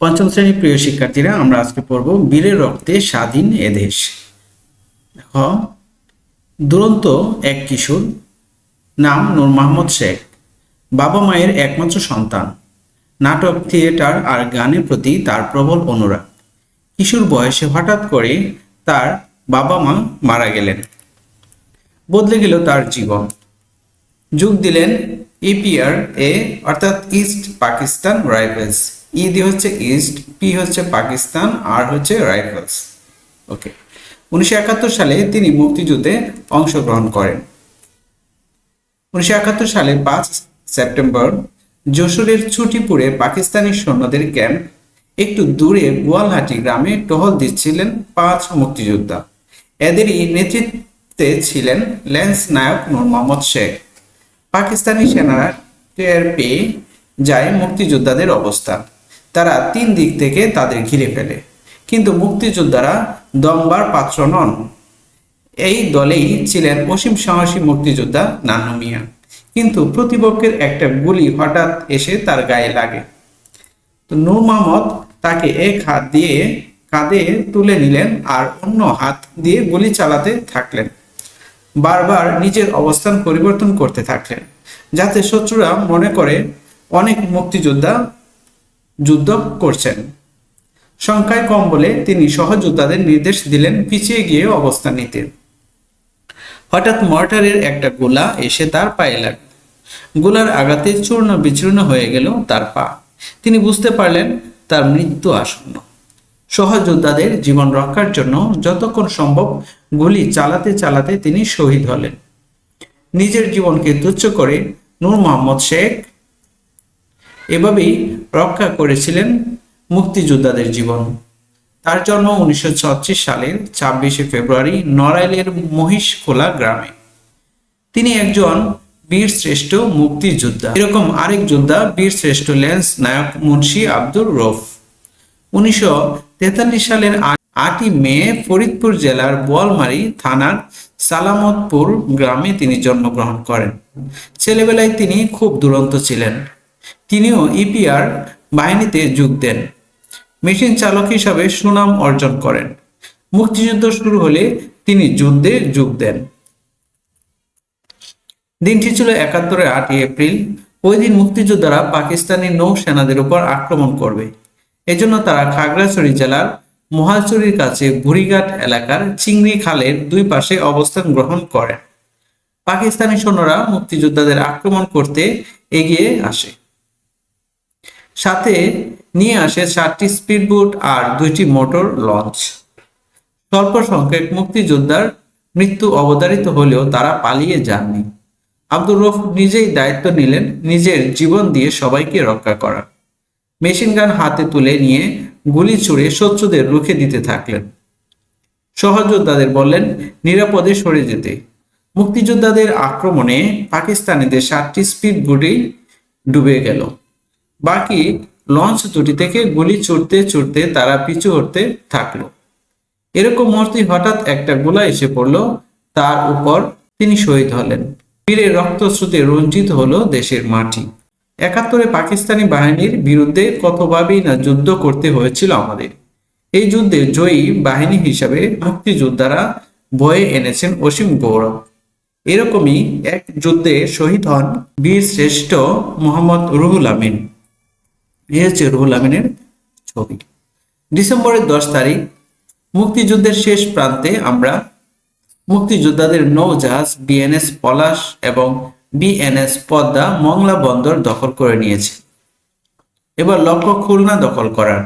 পঞ্চম শ্রেণির প্রিয় শিক্ষার্থীরা, আমরা আজকে পড়ব বীরের রক্তে স্বাধীন এদেশ দেখো, দুরন্ত এক কিশোর, নাম নূর মাহমুদ শেখ। বাবা মায়ের একমাত্র সন্তান। নাটক থিয়েটার আর গানের প্রতি তার প্রবল অনুরাগ। কিশোর বয়সে হঠাৎ করে তার বাবা মা মারা গেলেন। বদলে গেল তার জীবন। যোগ দিলেন ইপিআর এ অর্থাৎ ইস্ট পাকিস্তান রাইফেলস। ই দিয়ে হচ্ছে ইস্ট পি হচ্ছে পাকিস্তান আর হচ্ছে রাইফেলস ওকে উনিশশো একাত্তর সালে তিনি মুক্তিযুদ্ধে অংশগ্রহণ করেন। উনিশশো একাত্তর সালে পাঁচ সেপ্টেম্বর, যশোরের ছুটিপুরে পাকিস্তানি সৈন্যদের ক্যাম্প একটু দূরে গোয়ালহাটি গ্রামে টহল দিচ্ছিলেন পাঁচ মুক্তিযোদ্ধা। এদেরই নেতৃত্বে ছিলেন ল্যান্স নায়ক নূর মোহাম্মদ শেখ। পাকিস্তানি সেনারা টের পেয়ে যায় মুক্তিযোদ্ধাদের অবস্থান। তারা তিন দিক থেকে তাদের ঘিরে ফেলে। কিন্তু মুক্তিযোদ্ধারা দমবার পাত্র নন। এই দলেই ছিলেন অসীম সাহসী মুক্তিযোদ্ধা নান্নু মিয়া। কিন্তু প্রতিপক্ষের একটা গুলি হঠাৎ এসে তার গায়ে লাগে। তো নূর মোহাম্মদ তাকে এক হাত দিয়ে কাঁধে তুলে নিলেন আর অন্য হাত দিয়ে গুলি চালাতে থাকলেন। বারবার নিজের অবস্থান পরিবর্তন করতে থাকলেন। যাতে শত্রুরা মনে করে, অনেক মুক্তিযোদ্ধা যুদ্ধ করছেন। সংখ্যায় কম বলে তিনি সহযোদ্ধাদের নির্দেশ দিলেন পিছিয়ে গিয়ে অবস্থান নিতে। হঠাৎ মর্টারের একটা গোলা এসে তার পায়ে লাগল গোলার আঘাতে চূর্ণ বিচূর্ণ হয়ে গেল তার পা। তিনি বুঝতে পারলেন তার মৃত্যু আসন্ন। সহযোদ্ধাদের জীবন রক্ষার জন্য যতক্ষণ সম্ভব গুলি চালাতে চালাতে তিনি শহীদ হলেন। নিজের জীবনকে তুচ্ছ করে নূর মোহাম্মদ শেখ এভাবেই রক্ষা করেছিলেন মুক্তিযোদ্ধাদের জীবন। তার জন্ম উনিশশো সালের ছাব্বিশে ফেব্রুয়ারি নড়াইলের মহিষখোলা গ্রামে। তিনি একজন বীর শ্রেষ্ঠ মুক্তিযোদ্ধা। এরকম আরেক যোদ্ধা বীর শ্রেষ্ঠ ল্যান্স নায়ক মুন্সি আব্দুর রফ। উনিশশো তেতাল্লিশ সালের আটই মে ফরিদপুর জেলার বোয়ালমারি থানার সালামতপুর গ্রামে তিনি জন্মগ্রহণ করেন। ছেলেবেলায় তিনি খুব দুরন্ত ছিলেন। তিনিও ইপিআর বাহিনীতে যোগ দেন। মেশিন চালক হিসাবে সুনাম অর্জন করেন। মুক্তিযুদ্ধ শুরু হলে তিনি যুদ্ধে যোগ দেন। দিনটি ছিল একাত্তরের আটই এপ্রিল। ওই দিন মুক্তিযোদ্ধারা পাকিস্তানি নৌসেনাদের উপর আক্রমণ করবে। এজন্য তারা খাগড়াছড়ি জেলার মহালছড়ির কাছে বুড়িঘাট এলাকার চিংড়ি খালের দুই পাশে অবস্থান গ্রহণ করেন পাকিস্তানি সৈন্যরা মুক্তিযোদ্ধাদের আক্রমণ করতে এগিয়ে আসে। সাথে নিয়ে আসে সাতটি স্পিডবোট আর দুইটি মোটর লঞ্চ। স্বল্প সংখ্যক মুক্তিযোদ্ধার মৃত্যু অবতারিত হলেও তারা পালিয়ে যাননি। আব্দুর রফ নিজেই দায়িত্ব নিলেন নিজের জীবন দিয়ে সবাইকে রক্ষা করার। মেশিন গান হাতে তুলে নিয়ে গুলি ছুড়ে শত্রুদের রুখে দিতে থাকলেন। সহযোদ্ধাদের বললেন, নিরাপদে সরে যেতে। মুক্তিযোদ্ধাদের আক্রমণে পাকিস্তানিদের সাতটি স্পিড বোটেই ডুবে গেল। বাকি লঞ্চ দুটি থেকে গুলি ছুটতে ছুটতে তারা পিছু হতে থাকল। এরকম মুহূর্তে হঠাৎ একটা গোলা এসে পড়ল, তার উপর তিনি শহীদ হলেন। বীরের রক্তস্রোতে রঞ্জিত হলো দেশের মাটি। একাত্তরে পাকিস্তানি বাহিনীর বিরুদ্ধে কতভাবেই না যুদ্ধ করতে হয়েছিল আমাদের। এই যুদ্ধে জয়ী বাহিনী হিসাবে মুক্তিযোদ্ধারা বয়ে এনেছেন অসীম গৌরব। এরকমই এক যুদ্ধে শহীদ হন বীর শ্রেষ্ঠ মোহাম্মদ রুহুল আমিন। হচ্ছে রুহুল আমিনের ছবি। ডিসেম্বরের দশ তারিখ, মুক্তিযুদ্ধের শেষ প্রান্তে আমরা মুক্তিযোদ্ধাদের নৌজাহাজ, বিএনএস পলাশ এবং বিএনএস পদ্মা মংলা বন্দর দখল করে নিয়েছে। এবার লক্ষ্য খুলনা দখল করার।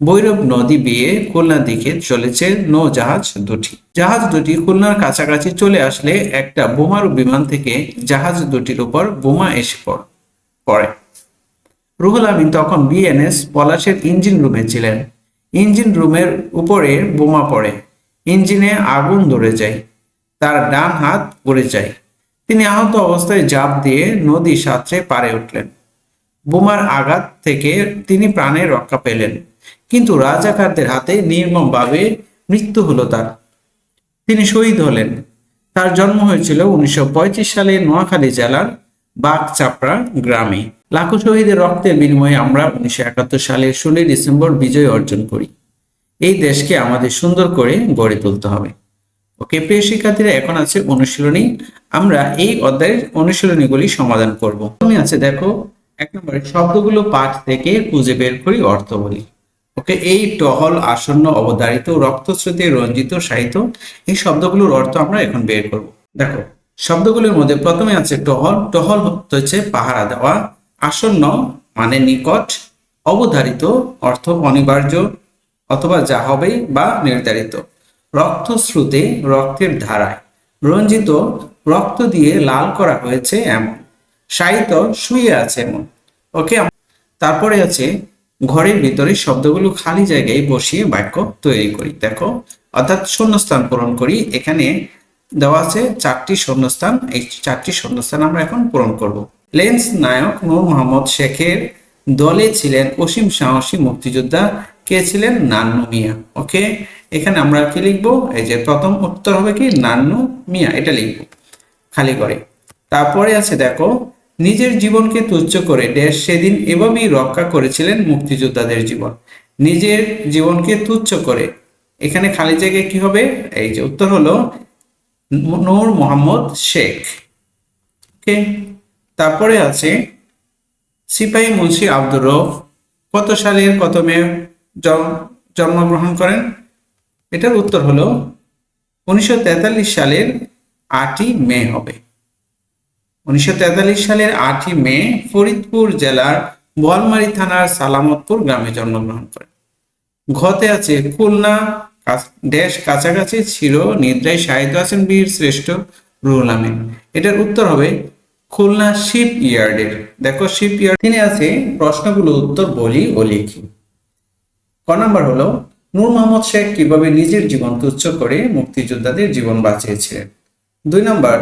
ভৈরব নদী বেয়ে খুলনার দিকে চলেছে নৌজাহাজ দুটি। জাহাজ দুটি খুলনার কাছাকাছি চলে আসলে একটা বোমারু বিমান থেকে জাহাজ দুটির উপর বোমা এসে পড়ে। রুহুল আমিন তখন বিএনএস পলাশের ইঞ্জিন রুমে ছিলেন। ইঞ্জিন রুমের উপরে বোমা পড়ে। ইঞ্জিনে আগুন ধরে যায়। তার ডান হাত পড়ে যায়। তিনি আহত অবস্থায় জাপ দিয়ে নদী সাঁতরে পারে উঠলেন। বোমার আঘাত থেকে তিনি প্রাণে রক্ষা পেলেন। কিন্তু রাজাকারদের হাতে নির্মমভাবে মৃত্যু হলো তার। তিনি শহীদ হলেন। তার জন্ম হয়েছিল উনিশশো পঁয়ত্রিশ সালে নোয়াখালী জেলার বাগচাপড়া গ্রামে। লাখো শহীদের রক্তের বিনিময়ে আমরা উনিশশো একাত্তর সালের ষোলোই ডিসেম্বর বিজয় অর্জন করি। এই দেশকে আমাদের সুন্দর করে গড়ে তুলতে হবে। ওকে, প্রিয় শিক্ষার্থীরা, এখন আছে অনুশীলনী। আমরা এই অধ্যায়ের অনুশীলনীগুলি সমাধান করব। তুমি আছে, দেখো, এক নম্বরে, শব্দগুলো পাঠ থেকে খুঁজে বের করি অর্থ বলি ওকে, এই টহল, আসন্ন, অবধারিত রক্তস্রোতে রঞ্জিত, সাহিত্য, এই শব্দগুলোর অর্থ আমরা এখন বের করব। দেখো, শব্দগুলোর মধ্যে প্রথমে আছে টহল। টহল হচ্ছে পাহারা দেওয়া। আসন্ন মানে নিকট অবধারিত অর্থ অনিবার্য অথবা যা হবে বা নির্ধারিত। রক্তস্রোতে রক্তের ধারায় রঞ্জিত রক্ত দিয়ে লাল করা হয়েছে এমন। সাহিত্য শুয়ে আছে এমন। ওকে তারপরে আছে, ঘরের ভিতরে শব্দগুলো খালি জায়গায় বসিয়ে বাক্য তৈরি করি। দেখো, অর্থাৎ শূন্যস্থান পূরণ করি। এখানে দেওয়া আছে চারটি শূন্যস্থান। এই চারটি শূন্যস্থান আমরা এখন পূরণ করব। লেন্স নায়ক নূর মোহাম্মদ শেখের দলে ছিলেন অসীম সাহসী মুক্তিযোদ্ধা। কে ছিলেন? নান্নু মিয়া। ওকে? এখানে আমরা কি লিখব? এই যে প্রথম উত্তর হবে কি? নান্নু মিয়া। এটা লিখব। খালি করে। তারপরে আছে দেখো, নিজের জীবনকে তুচ্ছ করে দেশ সেদিন এভাবেই রক্ষা করেছিলেন মুক্তিযোদ্ধাদের জীবন। নিজের জীবনকে তুচ্ছ করে। এখানে খালি জায়গায় কি হবে? এই যে উত্তর হলো, নূর মোহাম্মদ শেখ। ওকে? তারপরে আছে সিপাহী মুন্সি আব্দুর রফ কত সালের কত মে জন্মগ্রহণ করেন? এটার উত্তর হলো উনিশশো তেতাল্লিশ সালের আটই মে হবে। উনিশশো তেতাল্লিশ সালের আটই মে ফরিদপুর জেলার বোয়ালমারী থানার সালামতপুর গ্রামে জন্মগ্রহণ করেন। ঘতে আছে খুলনা দেশ কাছাকাছি ছিল, নিদ্রায় সাহিত্য আছেন বীর শ্রেষ্ঠ রুহুল আমিন। এটার উত্তর হবে খুলনা শিপ ইয়ার্ডের। দেখো শিপ ইয়ার্ড তিনি আছে প্রশ্নগুলো, উত্তর, বলি ও লিখি। ক নাম্বার হলো, নূর মোহাম্মদ শেখ কীভাবে নিজের জীবন তুচ্ছ করে মুক্তিযোদ্ধাদের জীবন বাঁচিয়েছিলেন দুই নম্বর,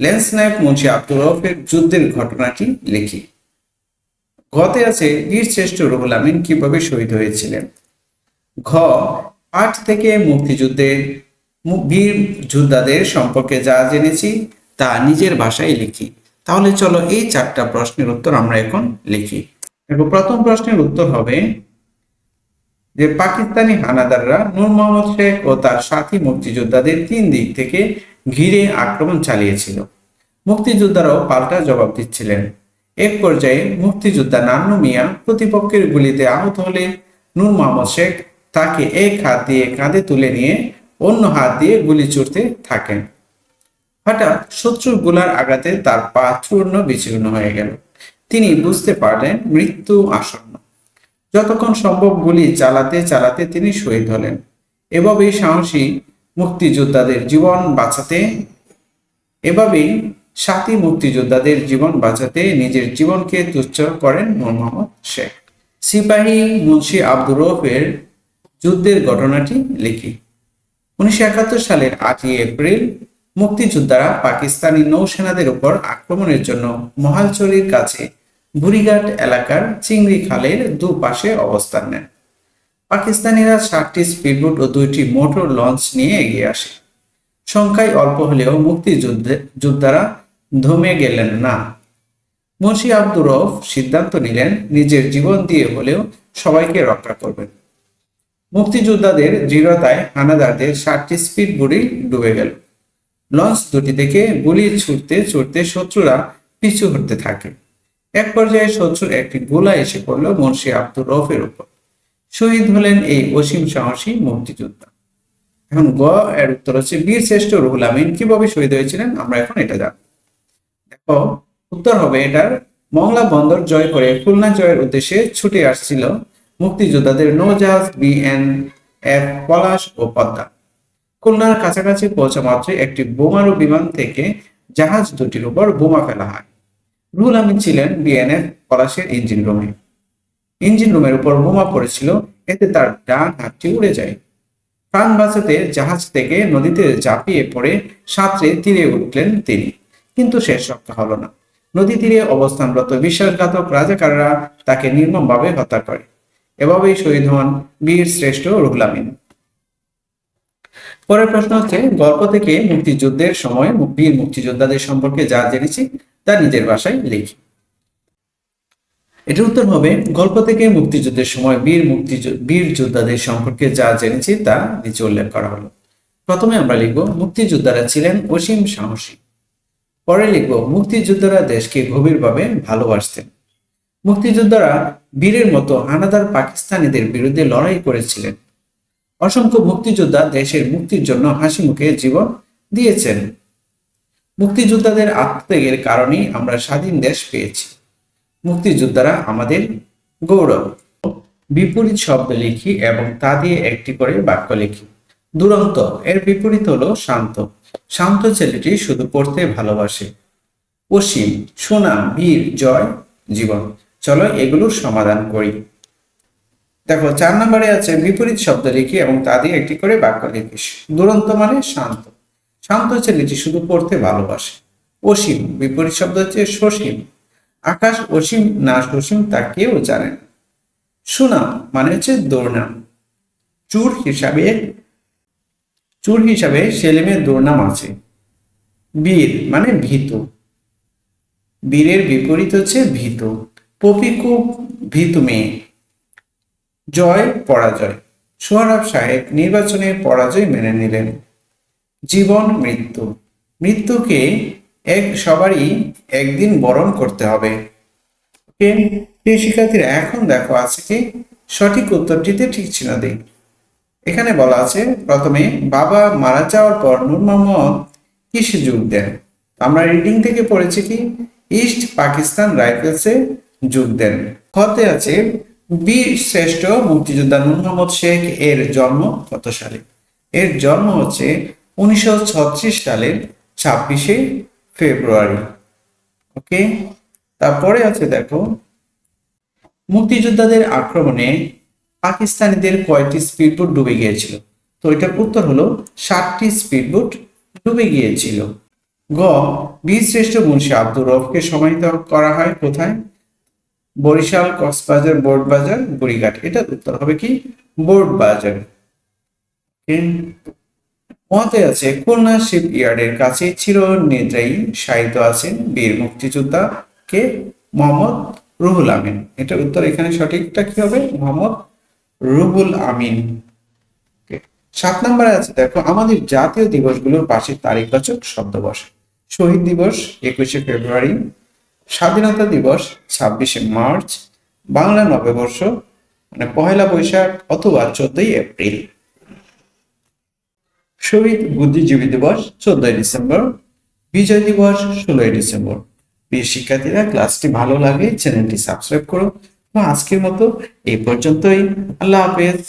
লেন্স নায়ক মুন্সি আব্দুর রফের যুদ্ধের ঘটনাটি লিখি। ঘতে আছে, বীর শ্রেষ্ঠ রুহুল আমিন কীভাবে শহীদ হয়েছিলেন? ঘ পাঠ থেকে মুক্তিযুদ্ধের বীর যোদ্ধাদের সম্পর্কে যা জেনেছি। তা নিজের ভাষায় লিখি। তাহলে চলো এই চারটা প্রশ্নের উত্তর আমরা এখন লিখি। দেখো, প্রথম প্রশ্নের উত্তর হবে যে পাকিস্তানি হানাদাররা নূর মোহাম্মদ শেখ ও তার সাথী মুক্তিযোদ্ধাদের তিন দিক থেকে ঘিরে আক্রমণ চালিয়েছিল। মুক্তিযোদ্ধারাও পাল্টা জবাব দিচ্ছিলেন। এক পর্যায়ে মুক্তিযোদ্ধা নান্নু মিয়া প্রতিপক্ষের গুলিতে আহত হলে নূর মোহাম্মদ শেখ তাকে এক হাত দিয়ে কাঁধে তুলে নিয়ে অন্য হাত দিয়ে গুলি ছুটতে থাকেন। হঠাৎ শত্রুর গোলার আঘাতে তার পা চূর্ণ বিচূর্ণ হয়ে গেল। তিনি বুঝতে পারলেন মৃত্যু আসন্ন। যতক্ষণ সম্ভব গুলি চালাতে চালাতে তিনি শহীদ হলেন এভাবেই সাহসী মুক্তিযোদ্ধাদের জীবন বাঁচাতে, এভাবেই সাথী মুক্তিযোদ্ধাদের জীবন বাঁচাতে নিজের জীবনকে তুচ্ছ করেন নূর মোহাম্মদ শেখ। সিপাহী মুন্সি আব্দুর রৌফের যুদ্ধের ঘটনাটি লিখি। উনিশশো একাত্তর সালের আটই এপ্রিল মুক্তিযোদ্ধারা পাকিস্তানি নৌসেনাদের উপর আক্রমণের জন্য মহালচরির কাছে বুড়িঘাট এলাকার চিংড়ি খালের দুপাশে অবস্থান নেন। পাকিস্তানিরা ষাটটি স্পিডবোট ও দুইটি মোটর লঞ্চ নিয়ে এগিয়ে আসে। সংখ্যায় অল্প হলেও মুক্তিযুদ্ধে যোদ্ধারা ধমে গেলেন না। মুন্সি আব্দুর রউফ সিদ্ধান্ত নিলেন নিজের জীবন দিয়ে হলেও সবাইকে রক্ষা করবেন। মুক্তিযোদ্ধাদের দৃঢ়তায় হানাদারদের ষাটটি স্পিড বুড়ি ডুবে গেল। লঞ্চ দুটি থেকে গুলি ছুটতে ছুটতে শত্রুরা পিছু হতে থাকে। এক পর্যায়ে শত্রুর একটি গোলা এসে পড়ল মুন্সি আব্দুর রফের উপর। শহীদ হলেন এই অসীম সাহসী মুক্তিযোদ্ধা। এখন গ এর উত্তর হচ্ছে বীর শ্রেষ্ঠ রুহুল আমিন। কীভাবে শহীদ হয়েছিলেন? আমরা এখন এটা জানব। দেখো, উত্তর হবে এটার, মংলা বন্দর জয় করে খুলনা জয়ের উদ্দেশ্যে ছুটে আসছিল মুক্তিযোদ্ধাদের নৌজাহাজ বিএন এফ পলাশ ও পদ্মা। খুলনার কাছাকাছি পৌঁছা মাত্রই একটি বোমারু বিমান থেকে জাহাজ দুটির উপর বোমা ফেলা হয়। রুহুল আমিন ছিলেন বিএনএফ পলাশের ইঞ্জিন রুমে ইঞ্জিন রুমের উপর বোমা পড়েছিল, এতে তার ডান হাতটি উড়ে যায়। প্রাণ বাঁচাতে জাহাজ থেকে নদীতে ঝাঁপিয়ে পড়ে সাঁতরে তীরে উঠলেন তিনি। কিন্তু শেষ রক্ষা হলো না। নদী তীরে অবস্থানরত বিশ্বাসঘাতক রাজাকাররা তাকে নির্মমভাবে হত্যা করে। এভাবেই শহীদ হন বীর শ্রেষ্ঠ রুহুল আমিন। পরের প্রশ্ন হচ্ছে, গল্প থেকে মুক্তিযুদ্ধের সময় বীর মুক্তিযোদ্ধাদের সম্পর্কে যা জেনেছি, তা নিজের ভাষায় লিখি। এটার উত্তর হবে, গল্প থেকে মুক্তিযুদ্ধের সময় বীর মুক্তি বীর যোদ্ধাদের সম্পর্কে যা জেনেছি, তা নিচে উল্লেখ করা হলো। প্রথমে আমরা লিখব, মুক্তিযোদ্ধারা ছিলেন অসীম সাহসী। পরে লিখব, মুক্তিযোদ্ধারা দেশকে গভীরভাবে ভালোবাসতেন। মুক্তিযোদ্ধারা বীরের মতো হানাদার পাকিস্তানিদের বিরুদ্ধে লড়াই করেছিলেন। অসংখ্য মুক্তিযোদ্ধা দেশের মুক্তির জন্য হাসি মুখে জীবন দিয়েছেন। মুক্তিযোদ্ধাদের আত্মত্যাগের কারণেই আমরা স্বাধীন দেশ পেয়েছি। মুক্তিযোদ্ধারা আমাদের গৌরব। বিপরীত শব্দ লিখি এবং তা দিয়ে একটি করে বাক্য লিখি। দুরন্ত, এর বিপরীত হলো শান্ত। শান্ত ছেলেটি শুধু পড়তে ভালোবাসে। অসীম, সুনাম, বীর, জয়, জীবন। চলো এগুলোর সমাধান করি। দেখো, চার নম্বরে আছে বিপরীত শব্দ লিখি এবং তা দিয়ে একটি করে বাক্য লিখিস। দুরন্ত মানে শান্ত। শান্ত ছেলেটি শুধু পড়তে ভালোবাসে। অসীম, বিপরীত শব্দ হচ্ছে সসীম। আকাশ অসীম, না সসীম তা কেউ জানে সুনাম মানে হচ্ছে দুর্নাম। চুর হিসাবে চুর হিসাবে সেলিমের দুর্নাম আছে। বীর মানে ভীত। বীরের বিপরীত হচ্ছে ভীত। পপিকু ভীত মেয়ে। জয়, পরাজয়। সোহরাব সাহেব নির্বাচনে পরাজয় মেনে নিলেন। জীবন, মৃত্যু। মৃত্যুকে এক সবারই একদিন বরণ করতে হবে। শিক্ষার্থীরা, এখন দেখো আছে কি সঠিক উত্তরটিতে ঠিক ছিল দিই। এখানে বলা আছে, প্রথমে বাবা মারা যাওয়ার পর নূর মোহাম্মদ কিসে যোগ দেন? আমরা রিডিং থেকে পড়েছি কি, ইস্ট পাকিস্তান রাইফেলসে যোগ দেন। হতে আছে বীর শ্রেষ্ঠ মুক্তিযোদ্ধা নূর মোহাম্মদ শেখ এর জন্ম কত সালে? এর জন্ম হচ্ছে উনিশশো ছত্রিশ সালের ছাব্বিশে ফেব্রুয়ারি। ওকে তারপরে আছে দেখো, মুক্তিযোদ্ধাদের আক্রমণে পাকিস্তানিদের কয়টি স্পিডবোট ডুবে গিয়েছিল? তো এটার উত্তর হলো ষাটটি স্পিডবোট ডুবে গিয়েছিল। গ, বীর শ্রেষ্ঠ মুন্সি আব্দুর রফকে সমাহিত করা হয় কোথায়? বরিশাল, কক্সবাজার বোর্ড বাজার বুড়িঘাট। এটার উত্তর হবে কি? বোর্ড বাজার মতে আছে, খুলনা শিপ ইয়ার্ডের কাছে চির নিদ্রায়ী সাহিত্য আছেন বীর মুক্তিযোদ্ধা কে? মোহাম্মদ রুহুল আমিন। এটা উত্তর এখানে সঠিকটা কি হবে? মোহাম্মদ রুহুল আমিন। সাত নম্বরে আছে, দেখো, আমাদের জাতীয় দিবসগুলোর পাশে তারিখবাচক শব্দ বসে শহীদ দিবস, একুশে ফেব্রুয়ারি স্বাধীনতা দিবস ছাব্বিশে মার্চ, বাংলা নববর্ষ মানে পহেলা বৈশাখ অথবা চোদ্দই এপ্রিল। শহীদ বুদ্ধিজীবী দিবস চোদ্দই ডিসেম্বর, বিজয় দিবস ষোলোই ডিসেম্বর। প্রিয় শিক্ষার্থীরা, ক্লাসটি ভালো লাগে চ্যানেলটি সাবস্ক্রাইব করো। আজকের মতো এই পর্যন্তই। আল্লাহ হাফেজ।